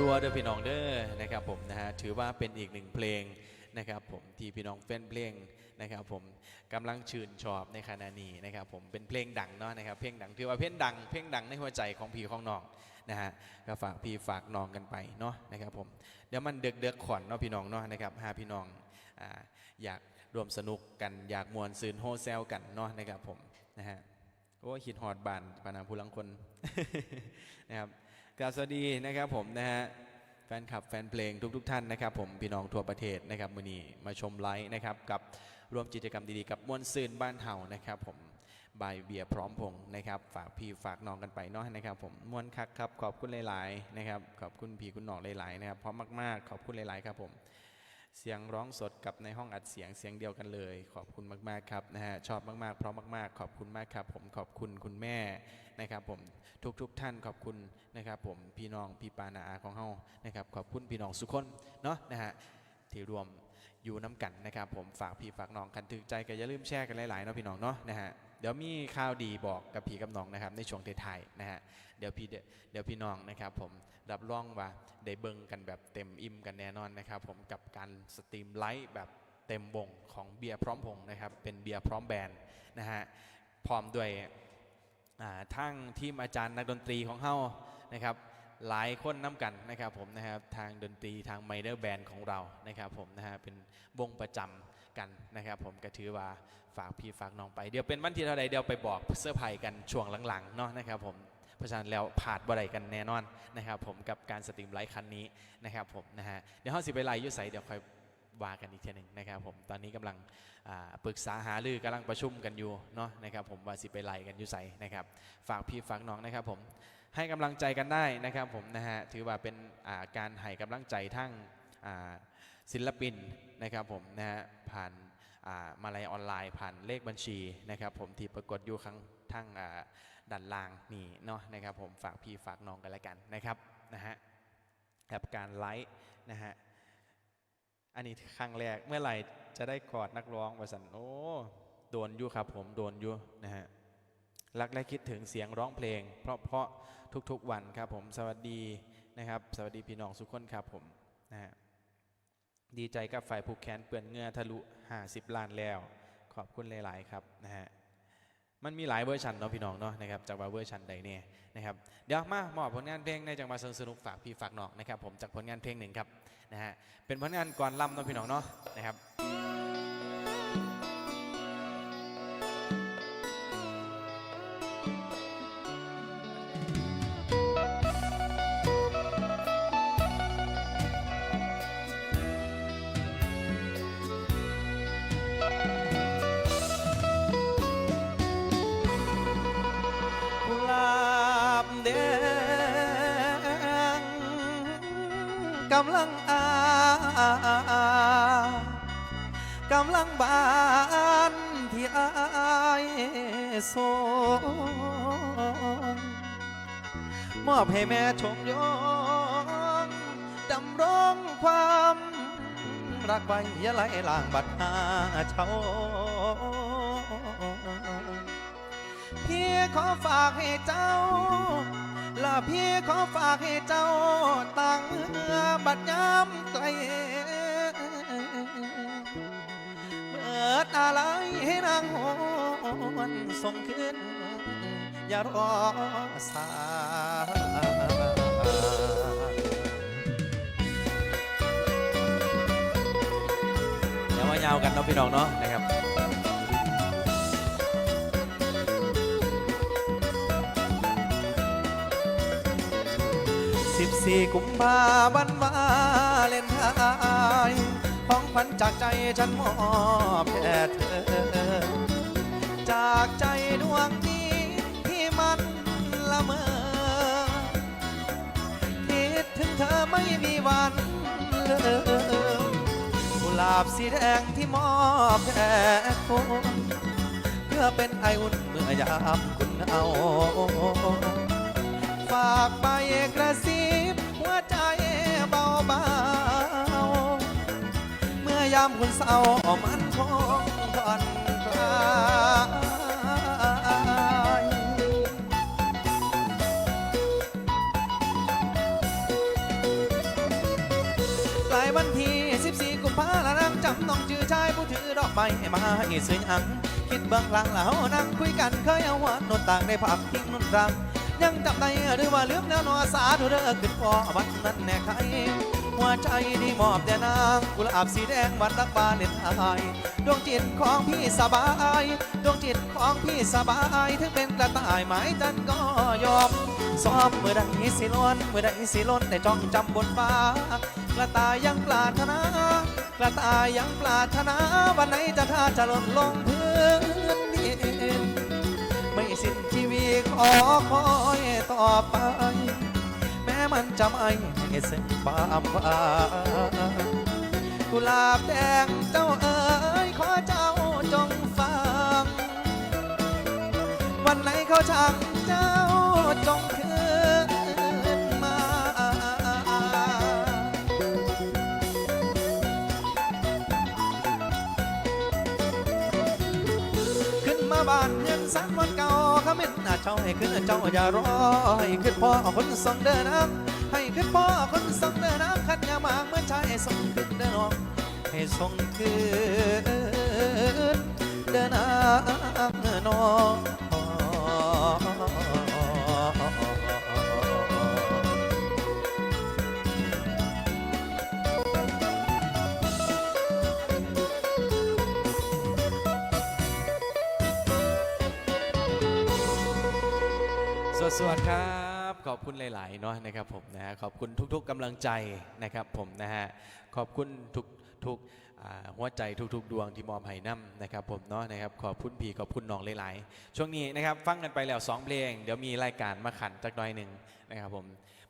รัวเด้อพี่น้องเด้อนะครับผมนะฮะถือว่าเป็นอีกหนึ่งเพลงนะครับผมที่พี่น้องแฟนเพลงนะครับผมกำลังชื่นชอบในขณะนี้นะครับผมเป็นเพลงดังเนาะนะครับเพลงดังถือว่าเพลงดังเพลงดังในหัวใจของพี่ของน้องนะฮะก็ฝากพี่ฝากน้องกันไปเนาะนะครับผมเดี๋ยวมันเดือกเดือกขวัญเนาะพี่น้องเนาะนะครับหาพี่น้องออยากรวมสนุกกันอยากมวนซืนโฮแซลกันเนาะนะครับผมนะฮะโอ้ยคิดฮอดบานปานาภูลังคนนะครับ กราบสวัสดีนะครับผมนะฮะแฟนคลับแฟนเพลงทุกๆทท่านนะครับผมพี่น้องทั่วประเทศนะครับมือนี้มาชมไลฟ์นะครับกับร่วมกิจกรรมดีๆกับมวลซืนบ้านเฮานะครับผมบายเบียร์พร้อมพงษ์นะครับ ฝากพี่ฝากน้องกันไปเนาะนะครับ ผมมวนคักครับขอบคุณหลายๆนะครับขอบคุณพี่คุณน้องหลายๆนะครับเพราะมากๆ ขอบคุณหลายๆครับผม เสียงร้องสดกับในห้องอัดเสียงเสียงเดียวกันเลย ขอบคุณมาก ๆ ครับนะฮะชอบมากๆ เพราะมาก ๆ ขอบคุณมากครับ ผมขอบคุณคุณแม่นะครับผมทุกๆทท่านขอบคุณนะครับ ผมพี่น้องพี่ปานาอาของเฮานะครับ ขอบคุณพี่น้องสุกคนเนาะนะฮะที่รวมอยู่น้ำกันนะครับ ผมฝากพี่ฝากน้องกันถึงใจก็อย่าลืมแชร์กันหลายๆเนาะพี่น้องเนาะนะฮะ เดี๋ยวมีข่าวดีบอกกับพี่กับน้องนะครับในช่วงท้ายๆนะฮะเดี๋ยวพี่เดี๋ยวพี่น้องนะครับผมรับรองว่าได้เบิ่งกันแบบเต็มอิ่มกันแน่นอนนะครับผมกับการสตรีมไลฟ์แบบเต็มวงของเบียร์พร้อมพงนะครับเป็นเบียร์พร้อมแบรนด์นะฮะพร้อมด้วยทั้งทีมอาจารย์นักดนตรีของเฮานะครับหลายคนน้ำกันนะครับผมนะครับทางดนตรีทางไมเดอร์แบนด์ของเรานะครับผมนะฮะเป็นวงประจำกันนะครับผมก็ถือว่า ฝากพี่ฝากน้องไป เดี๋ยวเป็นวันที่เท่าไรเดี๋ยวไปบอกเสื้อร์ไผ่กันช่วงหลังๆเนาะนะครับผมเพราะฉะนั้นแล้วผ่านบ่ได้กันแน่นอนนะครับผมกับการสตรีมไลฟ์คันนี้นะครับผมนะฮะเดี๋ยวเฮาสิไปไลฟ์ยุ่ใสเดี๋ยวค่อยว่ากันอีกทีหนึ่งนะครับผมตอนนี้กำลังปรึกษาหารือกำลังประชุมกันอยู่เนาะนะครับผมว่าสิไปไล่กันอยู่ใสนะครับฝากพี่ฝากน้องนะครับผมให้กำลังใจกันได้นะครับผมนะฮะถือว่าเป็นการให้กำลังใจทั้งศิลปินนะครับผมนะฮะผ่าน มาลัยออนไลน์ผ่านเลขบัญชีนะครับผมที่ปรากฏอยู่ข้างทั้งด้านล่างนี่เนาะนะครับผมฝากพี่ฝากน้องกันแล้วกันนะครับนะฮะกับการไลฟ์นะฮะอันนี้ครั้งแรกเมื่อไหร่จะได้กอดนักร้องวสันโอ้โดนอยู่ครับผมโดนอยู่นะฮะรักและคิดถึงเสียงร้องเพลง เพราะเพราะทุกๆวันครับผมสวัสดีนะครับ สวัสดีพี่น้องทุกคนครับผมนะฮะ ดีใจกับฝ่ายผูกแขนเปื่อนเงื่อทะลุ 50 ล้านแล้ว ขอบคุณหลาย ๆ ครับนะฮะมันมีหลายเวอร์ชันเนาะพี่น้องเนาะนะครับจากว่าเวอร์ชันใดเนี่ยนะครับเดี๋ยวมามอบผลงานเพลงในจังหวะสนุกฝากพี่ฝากน้องนะครับผมจากผลงานเพลงหนึ่งครับนะฮะเป็นผลงานก่อนลำเนาะพี่น้องเนาะนะครับ กำลังอากำลังบานที่อายสงมอบให้แม่ชมยงดำรงความรักไว้ยาไหลล่างบัดหาเช้าพี่ขอฝากให้เจ้า ละพี่ขอฝากให้เจ้าตั้งเมื่อบัดยามไกลเปิดอะไรให้นางหวนส่งขึ้น อย่ารอสายยวมายาวกันเนาะพี่น้องเนาะนะครับ สี่กุมภาพันธ์วาเลนไทน์ของขวัญจากใจฉันมอบแด่เธอ จากใจดวงนี้ที่มันละเมอคิดถึงเธอไม่มีวันเลิกกุหลาบสีแดงที่มอบแด่คนเพื่อเป็นไออุ่นเมื่อยามคุณเอาฝากไปกระซิบ ใจเบาเบาเมื่อยามคุณเศร้ามันคงผ่อนคลายกลายวันที่14กุมภาละนางจำน้องจือชายผู้ถือดอกไม้มาให้ซื้อหยังคิดเบื้องหลังแล้วนั่งคุยกันเคยเอาหวานนนต่างในผับทิ้งนนรัง ยังจำได้หรือว่าลืมแล้วนอสาธุเด้อขึ้นพอวันนั้นแน่ใครหัวใจดีมอบแต่นางกุหลาบสีแดงวันรักบานเลนไทยดวงจิตของพี่สบายดวงจิตของพี่สบายถึงเป็นกระต่ายไม้จันก็ยอมซ้อมเมื่อใดสิล้นเมื่อใดสิล้นแต่จ้องจำบนฟ้ากระต่ายยังปรารถนากระต่ายยังปรารถนาวันไหนจะท่าจะหล่นลงพื้น อคอยต่อไป แม้มันจะไม่สิ้นความว่า กุหลาบแดงเจ้าเอ๋ยขอเจ้าจงฟัง วันไหนเขาช่างเจ้าจงคืน หน้าเจ้าให้ขึ้นเจ้าอย่ารอให้ขึ้นพ่อคนส่งเดินน้ำให้ขึ้นพ่อคนส่งเดินน้ำขันยามางเหมื่อนชายส่งขึ้นเดินน้องให้ส่งขึ้นเดินน้ำน้อง สวัสดีครับ ขอบคุณหลาย ๆ เนาะนะครับผมนะฮะขอบคุณทุก ๆกำลังใจนะครับผมนะฮะขอบคุณทุกทุกหัวใจทุกๆ ดวงที่มอบให้น้ำนะครับผมเนาะนะครับขอบคุณพี่ขอบคุณน้องหลายๆ ช่วงนี้นะครับฟังกันไปแล้วสองเพลง เดี๋ยวมีรายการมาขันจักหน่อยหนึ่งนะครับผม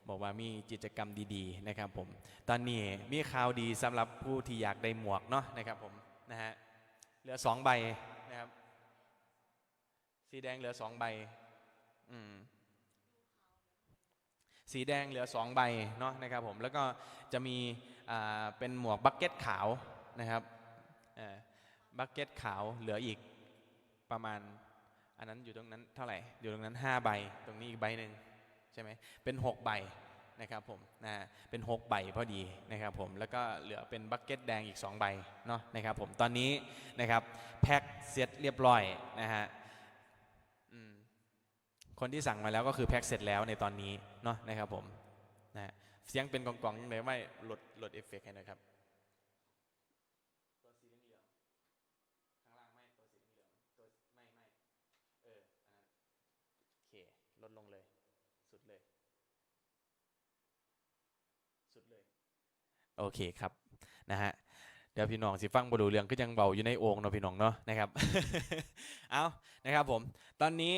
บอกว่ามีกิจกรรมดีๆนะครับผมตอนนี้มีข่าวดีสำหรับผู้ที่อยากได้หมวกเนาะนะครับผมนะฮะเหลือสองใบนะครับสีแดงเหลือสองใบอืม สีแดงเหลือ 2 ใบเนาะนะครับผมแล้วก็จะมีเป็นหมวกบักเก็ตขาวนะครับบักเก็ตขาวเหลืออีกประมาณ อันนั้นอยู่ตรงนั้นเท่าไหร่ อยู่ตรงนั้น 5 ใบ ตรงนี้อีกใบหนึ่งใช่ไหมเป็น 6 ใบนะครับผมนะเป็น 6 ใบพอดีนะครับผมแล้วก็เหลือเป็นบักเก็ตแดงอีก 2 ใบเนาะนะครับผมตอนนี้นะครับแพ็คเสร็จเรียบร้อยนะฮะ คนที่สั่งมาแล้วก็คือแพ็คเสร็จแล้วในตอนนี้เนาะนะครับผมนะเสียงเป็นกล่องๆยังไงไม่ลดลดเอฟเฟกต์ให้นะครับตัวสีเหลืองข้างล่างไม่ตัวสีเหลืองตัวไม่ไม่เออโอเคลดลงเลย สุดเลย สุดเลย โอเคครับนะฮะเดี๋ยวพี่น้องสิฟังบรูเรื่องก็ยังเบาอยู่ในโอ่งเนาะพี่น้องเนาะนะครับ เอานะครับผม ตอนนี้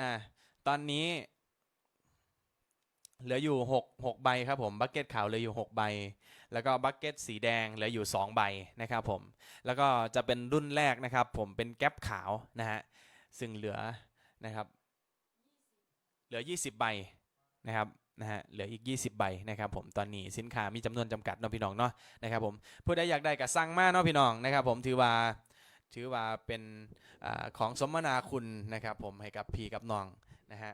อ่าตอนนี้ เหลืออยู่6 6ใบครับผมบักเก็ตขาวเหลืออยู่ 6 ใบ แล้วก็บักเก็ตสีแดงเหลืออยู่ 2 ใบนะครับผมแล้วก็จะเป็นรุ่นแรกนะครับ ผมเป็นแก๊ปขาวนะฮะซึ่งเหลือนะครับเหลือ 20 ใบนะครับนะฮะเหลืออีก 20 ใบนะครับผมตอนนี้สินค้ามีจำนวนจำกัดเนาะพี่น้องเนาะนะครับผมผู้ใดอยากได้ก็สั่งมาเนาะพี่น้องนะครับผมถือว่า ถือว่าเป็นอของสมนาคุณนะครับผมให้กับพี่กับน้องนะฮะ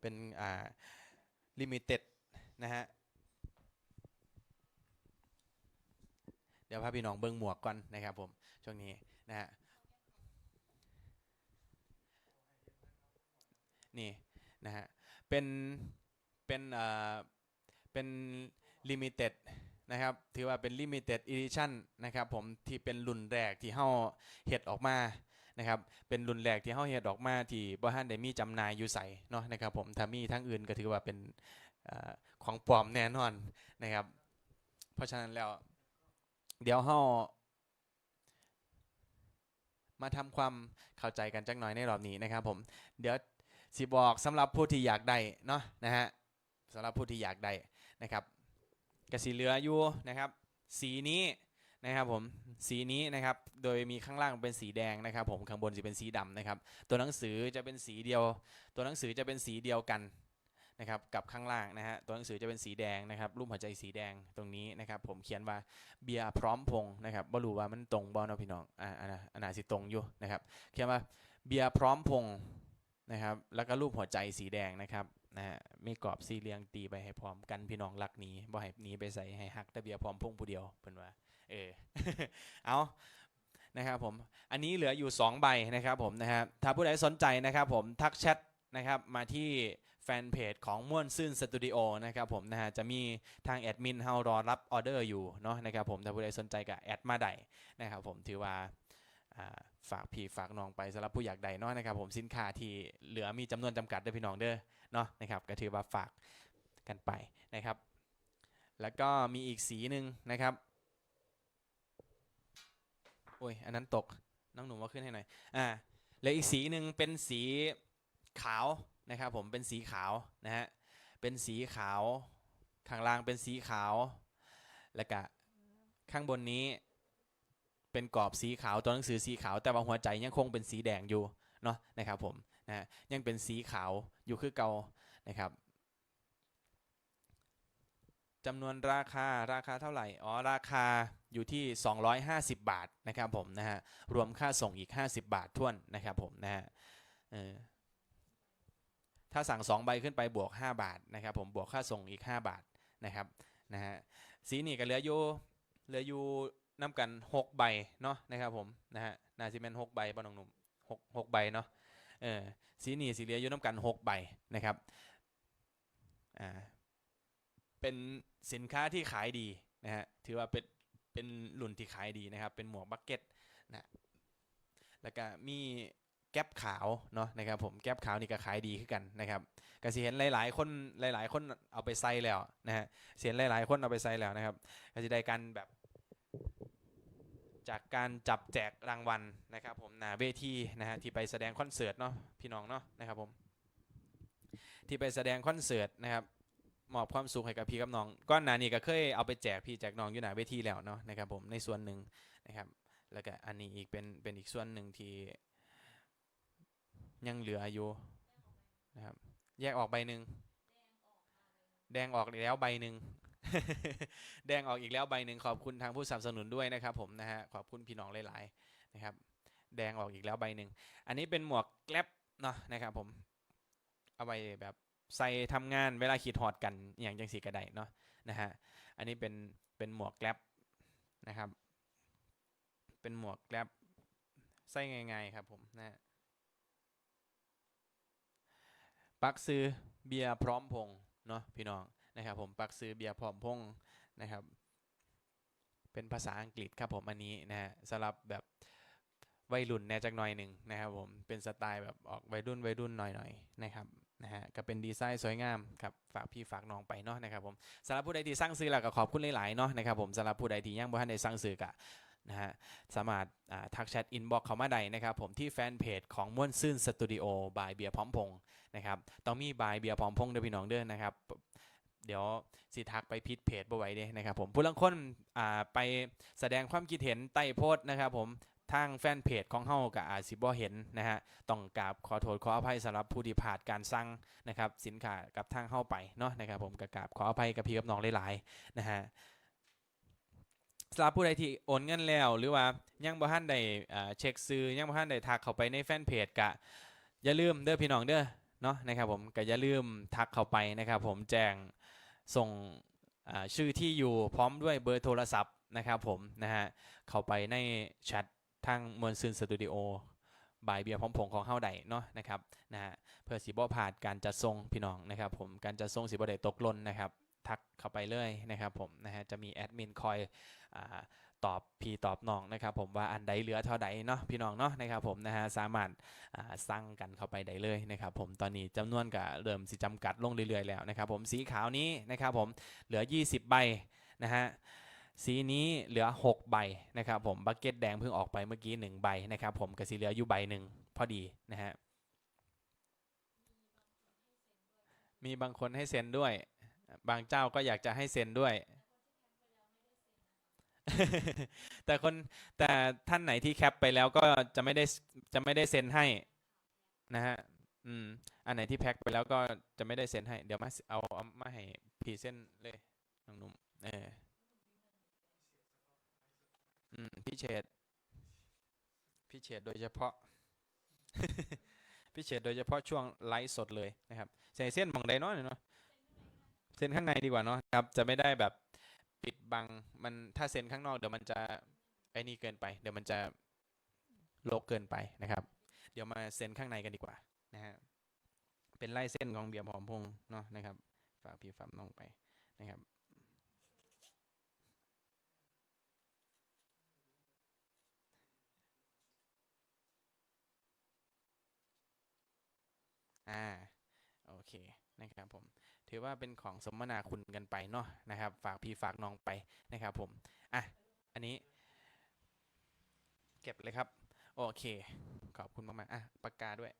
เป็นลิมิเต็ดนะฮะเดี๋ยวพาพี่น้องเบิ้งหมวกก่อนนะครับผมช่วงนี้นะฮะนี่นะฮะเป็นเป็นอ่าเป็นลิมิเต็ด นะครับ ถือว่าเป็นลิมิเต็ดอีดิชั่นะครับผมที่เป็นรุ่นแรกที่เฮาเฮ็ดออกมานะครับเป็นรุ่นแรกที่เฮาเฮ็ดออกมาที่บ่ทันได้มีจำหน่ายอยู่ใส่เนาะนะครับผมถ้ามีทั้งอื่นก็ถือว่าเป็นอของปลอมแน่นอนนะครับ เพราะฉะนั้นแล้วเดี๋ยวเฮามาทำความเข้าใจกันจักหน่อยในรอบนี้นะครับผมเดี๋ยวสิบอกสำหรับผู้ที่อยากได้เนาะนะฮะสำหรับผู้ที่อยากได้นะครับ กสีเหลืออยู่นะครับ สีนี้นะครับผมสีนี้นะครับโดยมีข้างล่างเป็นสีแดงนะครับผมข้างบนจะเป็นสีดำนะครับ ตัวหนังสือจะเป็นสีเดียว ตัวหนังสือจะเป็นสีเดียวกันนะครับกับข้างล่างนะฮะตัวหนังสือจะเป็นสีแดงนะครับรูปหัวใจสีแดงตรงนี้นะครับ ผมเขียนว่าเบียร์พร้อมพงนะครับบ่รู้ว่ามันตรงบ่เนาะพี่น้องอ่าอันน่ะอันน่าสิตรงอยู่นะครับ เขียนว่าเบียร์พร้อมพงนะครับ แล้วก็รูปหัวใจสีแดงนะครับ นะฮะมีกรอบสี่เหลี่ยงตีไปให้พร้อมกันพี่น้องรักนี้บ่ให้นี้ไปใส่ให้หักตะเบียพร้อมพุ่งผู้เดียวเพิ่นว่า เออ เอานะครับผม อันนี้เหลืออยู่ 2 ใบนะครับผมนะฮะถ้าผู้ใดสนใจนะครับผมทักแชทนะครับมาที่แฟนเพจของม่วนซื่นสตูดิโอนะครับผมนะฮะจะมีทางแอดมินเฮารอรับออเดอร์อยู่เนาะนะครับผมถ้าผู้ใดสนใจก็แอดมาได้นะครับผมถือว่าฝากพี่ฝากน้องไปสำหรับผู้อยากใดเนาะนะครับผมสินค้าที่เหลือมีจำนวนจำกัดเด้อพี่น้องเด้อ เนาะนะครับก็ถือว่าฝากกันไปนะครับ แล้วก็มีอีกสีหนึ่งนะครับโอ้ยอันนั้นตกน้องหนุ่มว่าขึ้นให้หน่อยอ่าแล้วอีกสีหนึ่งเป็นสีขาวนะครับผมเป็นสีขาวนะฮะเป็นสีขาวข้างล่างเป็นสีขาว แล้วก็ข้างบนนี้เป็นกรอบสีขาวตัวหนังสือสีขาวแต่ว่าหัวใจยังคงเป็นสีแดงอยู่เนาะนะครับผม นะยังเป็นสีขาวอยู่คือเก่านะครับจำนวนราคาราคาเท่าไหร่ อ๋อ ราคาอยู่ที่ 250 บาทนะครับผมนะฮะ รวมค่าส่งอีก 50 บาทท่วนนะครับผมนะฮะถ้าสั่ง 2 ใบขึ้นไปบวก 5 บาทนะครับผมบวกค่าส่งอีก 5 บาทนะครับนะฮะสีนี่ก็เหลืออยู่เหลืออยู่น้ำกัน 6 ใบเนาะนะครับผมนะฮะน่าจะเป็น 6 ใบบ้านองหนุ่ม6 6ใบเนาะ เออสีนีสีเหลืออยู่น้ำกัน6ใบนะครับอ่าเป็นสินค้าที่ขายดีนะฮะถือว่าเป็นเป็นรุ่นที่ขายดีนะครับ เป็นหมวกบักเก็ตนะแล้วก็มีแก๊ปขาวเนาะนะครับผมแก๊ปขาวนี่ก็ขายดีขึ้นกันนะครับก็สิเห็นหลาย ๆ คนหลาย ๆ คนเอาไปใส่แล้วนะฮะเสียนหลาย ๆ คนเอาไปใส่แล้วนะครับก็จะได้กันแบบ จากการจับแจกรางวัลนะครับผมหนาเวทีนะฮะที่ไปแสดงคอนเสิร์ตเนาะพี่น้องเนาะนะครับผมที่ไปแสดงคอนเสิร์ตนะครับมอบความสุขให้กับพี่กับน้องก้อนหนานี่ก็เคยเอาไปแจกพี่แจกน้องอยู่หนาเวทีแล้วเนาะนะครับผมในส่วนหนึ่งนะครับแล้วก็อันนี้อีกเป็นเป็นอีกส่วนหนึ่งที่ยังเหลืออยู่นะครับแยกออกใบหนึ่งแดงออกอีกแล้วใบหนึ่ง แดงออกอีกแล้วใบหนึ่งขอบคุณทางผู้สนับสนุนด้วยนะครับผมนะฮะขอบคุณพี่น้องหลาย ๆ นะครับ แดงออกอีกแล้วใบหนึ่งอันนี้เป็นหมวกแกลบเนาะนะครับผมเอาไว้แบบใส่ทำงานเวลาขีดหอดกันอย่างจังสีกระไดเนาะนะฮะอันนี้เป็นเป็นหมวกแกลบนะครับ เป็นหมวกแกลบใส่ง่ายๆครับผมนะฮะปักซื้อเบียร์พร้อมพงเนาะพี่น้อง นะครับผมปักซื้อเบียร์พร้อมพงษ์นะครับ เป็นภาษาอังกฤษครับผมอันนี้นะฮะสำหรับแบบวัยรุ่นแน่จักหน่อยหนึ่งนะครับผมเป็นสไตล์แบบออกวัยรุ่นวัยรุ่นหน่อยๆนะครับนะฮะก็เป็นดีไซน์สวยงามครับฝากพี่ฝากน้องไปเนาะนะครับผมสำหรับผู้ใดที่สร้างซื้อแล้วก็ขอบคุณหลายๆเนาะนะครับผมสำหรับผู้ใดที่ยังบ่ทันได้สร้างซื้อกะนะฮะสามารถทักแชทอินบ็อกเข้ามาได้นะครับผมที่แฟนเพจของม่วนซื่นสตูดิโอบายเบียร์พร้อมพงษ์นะครับต้องมีบายเบียร์พร้อมพงษ์เด้อพี่น้องเด้อนะครับ เดี๋ยวสิทักไปพิดเพจบ่ไว้เด้นะครับผมผู้ลังคนอ่าไปแสดงความคิดเห็นใต้โพสต์นะครับผมทางแฟนเพจของเฮากับอาซิบ่เห็นนะฮะต้องกราบขอโทษขออภัยสำหรับผู้ที่ผ่านการสั่งนะครับสินค้ากับทางเฮาไปเนาะนะครับผมกับกราบขออภัยกับพี่กับน้องหลายๆนะฮะสำหรับผู้ใดที่โอนเงินแล้วหรือว่ายังบ่ทันได้เช็คซื้อยังบ่ทันได้ทักเข้าไปในแฟนเพจกะอย่าลืมเด้อพี่น้องเด้อเนาะนะครับผมก็อย่าลืมทักเข้าไปนะครับผมแจ้ง ส่งชื่อที่อยู่พร้อมด้วยเบอร์โทรศัพท์นะครับผมนะฮะเข้าไปในแชททางมวลซืนสตูดิโอบายเบียร์พร้อมผงของเฮาใดเนาะนะครับนะฮะเพื่อสิบ่ผ่านการจัดส่งพี่น้องนะครับผมการจัดส่งสิบ่ได้ตกหล่นนะครับทักเข้าไปเลยนะครับผมนะฮะจะมีแอดมินคอยอา ตอบพี่ตอบน้องนะครับผมว่าอันใดเหลือเท่าใดเนาะพี่น้องเนาะนะครับผมนะฮะสามารถอ่าสั่งกันเข้าไปได้เลยนะครับผมตอนนี้จำนวนก็เริ่มสิจำกัดลงเรื่อยๆแล้วนะครับผมสีขาวนี้นะครับผมเหลือ 20 ใบนะฮะสีนี้เหลือ 6 ใบนะครับผมบักเก็ตแดงเพิ่งออกไปเมื่อกี้ 1 ใบนะครับผมกับสีเหลืออยู่ใบหนึ่งพอดีนะฮะมีบางคนให้เซ็นด้วย บางเจ้าก็อยากจะให้เซ็นด้วย แต่คนแต่ท่านไหนที่แคปไปแล้วก็จะไม่ได้จะไม่ได้เซ็นให้นะฮะอืมอันไหนที่แพ็คไปแล้วก็จะไม่ได้เซ็นให้ เดี๋ยวมาเอาเอามาให้พีเส้นเลยน้องหนุ่มเอออืมพี่เฉดพี่เฉดโดยเฉพาะพิเศษโดยเฉพาะช่วงไลฟ์สดเลยนะครับใส่เส้นบางใดเนาะเนาะเส้นข้างในดีกว่าเนาะครับจะไม่ได้แบบ ปิดบังมันถ้าเส้นข้างนอกเดี๋ยวมันจะไอ้นี่เกินไป เดี๋ยวมันจะโลกเกินไปนะครับ เดี๋ยวมาเส้นข้างในกันดีกว่านะฮะเป็นไล่เส้นของเบียร์หอมพงเนาะนะครับฝากพี่ฝากน้องไปนะครับอ่า นะครับผมถือว่าเป็นของสมนาคุณกันไปเนาะนะครับ ฝากพี่ฝากน้องไปนะครับผมอะอันนี้ เก็บเลยครับ โอเค ขอบคุณมากๆอะปากกาด้วย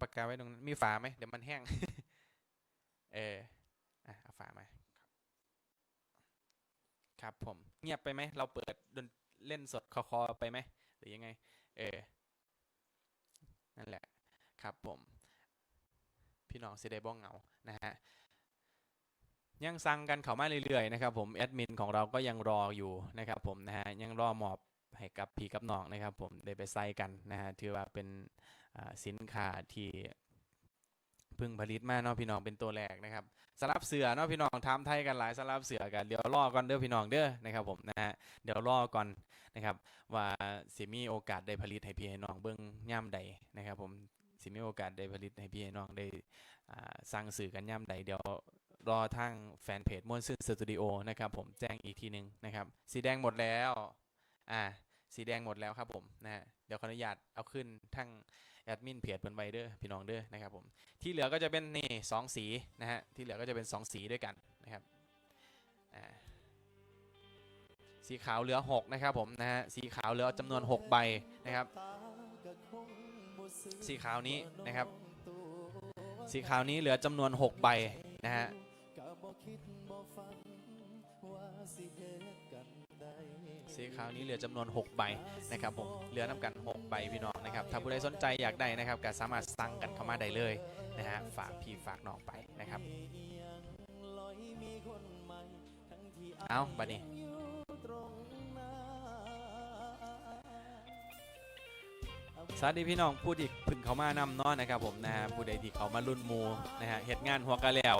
ปากกาไว้ตรงนั้นมีฝาไหมเดี๋ยวมันแห้ง เอออะเอาฝามาครับผมเงียบไปไหมเราเปิดดนเล่นสดคอคอไปไหมหรือยังไง เออนั่นแหละ ครับผม พี่น้องเสิได้บ้องเหงา นะฮะยังสั่งกันเข้ามาเรื่อยๆนะครับผมแอดมินของเราก็ยังรออยู่นะครับผมนะฮะยังรอมอบให้กับพี่กับน้องนะครับผมได้ไปใส่กันนะฮะถือว่าเป็นสินค้าที่พึ่งผลิตมาเนาะพี่น้องเป็นตัวแรกนะครับสลับเสือเนาะพี่น้องทำไทยกันหลายสลับเสือกันเดี๋ยวรอก่อนเด้อพี่น้องเด้อนะครับผมนะฮะเดี๋ยวรอก่อนนะครับว่าสิมีโอกาสได้ผลิตให้พี่ให้น้องเบิ้งย่ำใดนะครับผม สิมีโอกาสได้ผลิตให้พี่ให้น้องได้อ่าสั่งสื่อกันย่ำใดเดี๋ยวรอทางแฟนเพจม่วนซื่อสตูดิโอนะครับผมแจ้งอีกทีหนึ่งนะครับสีแดงหมดแล้วอ่าสีแดงหมดแล้วครับผมนะฮะเดี๋ยวขออนุญาตเอาขึ้นทั้งแอดมินเพจบนไวเดอร์พี่น้องเด้อนะครับผมที่เหลือก็จะเป็นนี่สองสีนะฮะที่เหลือก็จะเป็นสองสีด้วยกันนะครับอ่าสีขาวเหลือหกนะครับผมนะฮะสีขาวเหลือจำนวนหกใบนะครับ สีขาวนี้นะครับ สีขาวนี้เหลือจำนวน 6 ใบนะฮะสีขาวนี้เหลือจำนวน 6 ใบนะครับผมเหลือน้ำกัน 6 ใบพี่น้องนะครับถ้าผู้ใดสนใจอยากได้นะครับก็สามารถสั่งกันเข้ามาได้เลยนะฮะฝากพี่ฝากน้องไปนะครับเอาบัดนี้ สวัสดีพี่น้องผู้ที่พึ่งเขามานำเนาะนะครับผมนะฮะผู้ใดที่เขามารุ่นหมูนะฮะเหตุงานหัวกะแล้ว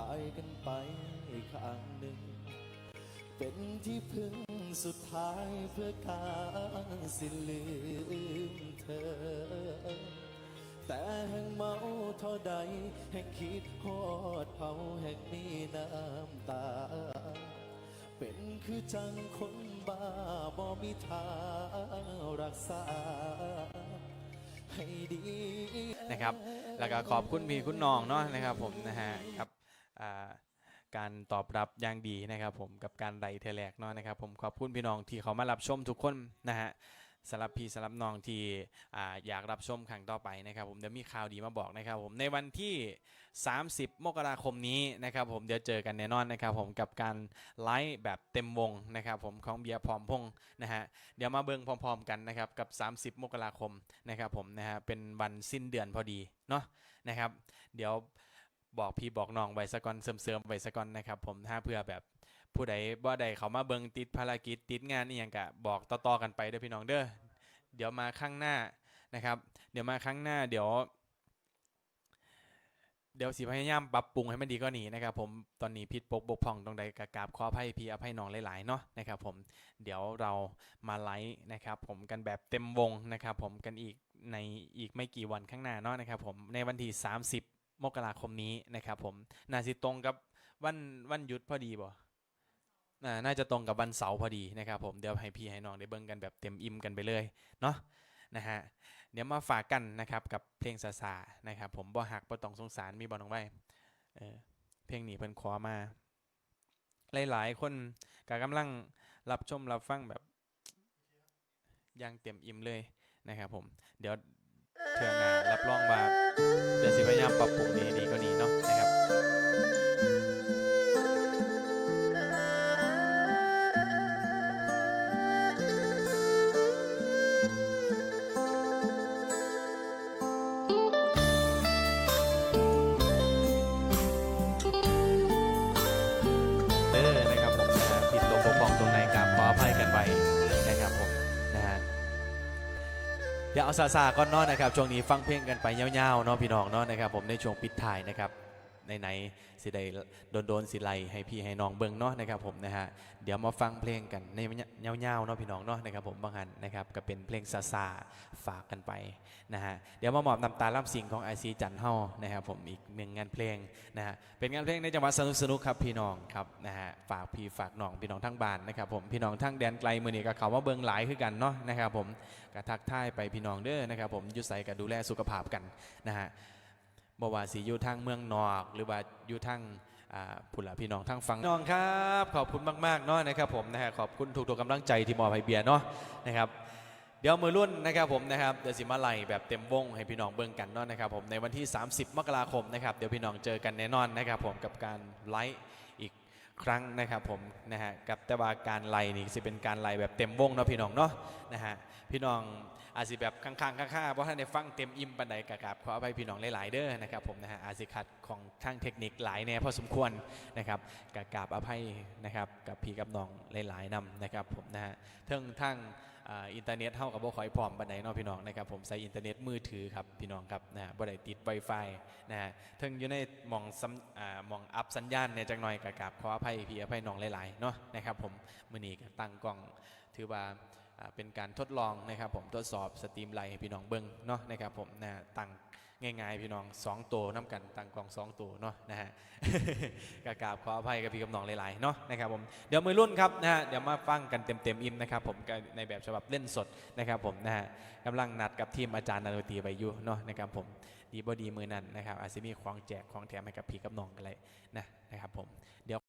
ตายกันไปข้างหนึ่ง เป็นที่พึ่งสุดท้ายเพื่อการสิ้นลืมเธอ แต่แห่งเมาเท่าใด แห่งคิดฮอดเผาแห่งมีน้ำตา เป็นคือจังคนบ้าบ่มีทางรักษาให้ดี นะครับ แล้วก็ขอบคุณพี่คุณน้องเนาะนะครับผมนะฮะครับ การตอบรับอย่างดีนะครับผมกับการไดเทแลกเนาะนะครับผมขอบคุณพี่น้องที่เขามารับชมทุกคนนะฮะสำหรับพี่สำหรับน้องที่ออยากรับชมครั้งต่อไปนะครับผมเดี๋ยวมีข่าวดีมาบอกนะครับผมในวันที่ 30 มกราคมนี้นะครับผมเดี๋ยวเจอกันแน่นอนนะครับผมกับการไลฟ์แบบเต็มวงนะครับผมของเบียร์พร้อมพงษ์นะฮะเดี๋ยวมาเบิ่งพร้อมๆกันนะครับกับ 30 มกราคมนะครับผมนะฮะเป็นวันสิ้นเดือนพอดีเนาะนะครับ เดี๋ยว บอกพี่บอกน้องไว้สะก่อนเสริมๆไว้สะก่อนนะครับ ผมถ้าเพื่อแบบผู้ใดบ่ใดเขามาเบิงติดภารกิจติดงานนี่ยังกะบอกต่อๆกันไปเด้อพี่น้องเด้อเดี๋ยวมาข้างหน้านะครับ เดี๋ยวมาข้างหน้าเดี๋ยว เดี๋ยวสิพยายามปรับปรุงให้มันดีก็หนีนะครับ ผมตอนนี้ผิดปกบกพ่องตรงใดกะกาบขออภัยพี่อภัยน้องหลายๆเนาะนะครับ ผมเดี๋ยวเรามาไลฟ์นะครับ ผมกันแบบเต็มวงนะครับ ผมกันอีกในอีกไม่กี่วันข้างหน้าเนาะนะครับ ผมในวันที่ 30 มกราคมนี้นะครับผมน่าสิตรงกับวันวันหยุดพอดีบ่น่าน่าจะตรงกับวันเสาร์พอดีนะครับผมเดี๋ยวให้พี่ให้น้องได้เบิ่งกันแบบเต็มอิ่มกันไปเลยเนาะนะฮะเดี๋ยวมาฝากกันนะครับกับเพลงซาซานะครับผมบ่หักบ่ต้องสงสารมีบ่น้องไว้เออเพลงนี้เพิ่นขอมา หลายๆ คนก็กำลังรับชมรับฟังแบบอย่างเต็มอิ่มเลยนะครับผมเดี๋ยว เทื่อหน้ารับรองว่าเดี๋ยวสิพยายามปรับปรุงดีดีก็นี้เนาะนะครับ เดี๋ยวเอาซาซาก่อนเนอนนะครับช่วงนี้ฟังเพลงกันไปยาวๆเนาะพี่น้องเนาะนะครับผมในช่วงปิดท้ายนะครับ ในๆสิได้โดนๆสิไลให้พี่ให้น้องเบิ่งเนาะนะครับผมนะฮะเดี๋ยวมาฟังเพลงกันในยาๆเนาะพี่น้องเนาะนะครับผมบางหันนะครับก็เป็นเพลงซาซาฝากกันไปนะฮะเดี๋ยวมาหมอบน้ำตาล่ำสิงของไอซีจันเฮานะครับผมอีกหนึ่งงานเพลงนะฮะเป็นงานเพลงในจังหวัดสนุกสนุกครับพี่น้องครับนะฮะฝากพี่ฝากน้องพี่น้องทั้งบ้านนะครับผมพี่น้องทั้งแดนไกลมือนี้ก็เขาว่าเบิงหลายคือกันเนาะนะครับผมก็ทักทายไปพี่น้องเด้อนะครับผมยุใส่กับดูแลสุขภาพกันนะฮะ บ่ว่าสิอยู่ทางเมืองนอก หรือว่าอยู่ทางอ่าผู้หละพี่น้องทั้งฟังน้องครับ ขอบคุณมากๆเนาะนะครับผมนะฮะขอบคุณทุกๆกำลังใจที่มอบให้เบียร์เนาะนะครับเดี๋ยวมือรุ่นนะครับผมนะครับเดี๋ยวสิมาไล่แบบเต็มวงให้พี่น้องเบิ่งกันเนาะนะครับผมในวันที่ 30 มกราคมนะครับเดี๋ยวพี่น้องเจอกันแน่นอนนะครับผมกับการไลฟ์อีกครั้งนะครับผมนะฮะกับแต่ว่าการไล่นี่สิเป็นการไล่แบบเต็มวงเนาะพี่น้องเนาะนะฮะพี่น้อง อาจสิแบบข้างๆข้างๆเพราะท่านได้ฟังเต็มอิ่มปันใดกะกับขออภัยพี่น้องหลายๆเด้อนะครับผมนะฮะอาจสิขัดของทางเทคนิคหลายแน่พอสมควรนะครับกะกราบอภัยนะครับกับพี่กับน้องหลายๆนำนะครับผมนะฮะเทิงทั้งอินเทอร์เน็ตเท่ากับบ่ค่อยพร้อมบันไดเนาะพี่น้องนะครับผมใช้อินเทอร์เน็ตมือถือครับพี่น้องครับนะฮะบ่ได้ติด Wi-Fi นะฮะถึงอยู่ในมองสัญอ่ามองอัพสัญญาณเนี่ยจังหน่อยกับกับขออภัยพี่อภัยน้องหลายๆเนาะนะครับผมมื้อนี้ก็ตั้งกล้องถือว่า เป็นการทดลองนะครับผมทดสอบสตรีมไลน์พี่น้องเบิ่งเนาะนะครับผมนะตั้งง่ายๆพี่น้องสองตัวน้ำกันตั้งกล้องสองตัวเนาะนะฮะกราบขออภัยกับพี่กับน้องหลายๆเนาะนะครับผมเดี๋ยวมือรุ่นครับนะฮะเดี๋ยวมาฟังกันเต็มๆอิ่มนะครับผมในแบบฉบับเล่นสดนะครับผมนะฮะกำลังนัดกับทีมอาจารย์นารุตรีไว้อยู่เนาะนะครับผมดีบดีมือนั้นนะครับอาจจะมีของแจกของแถมให้กับพี่กับน้องกันเลยนะนะครับผมเดี๋ยว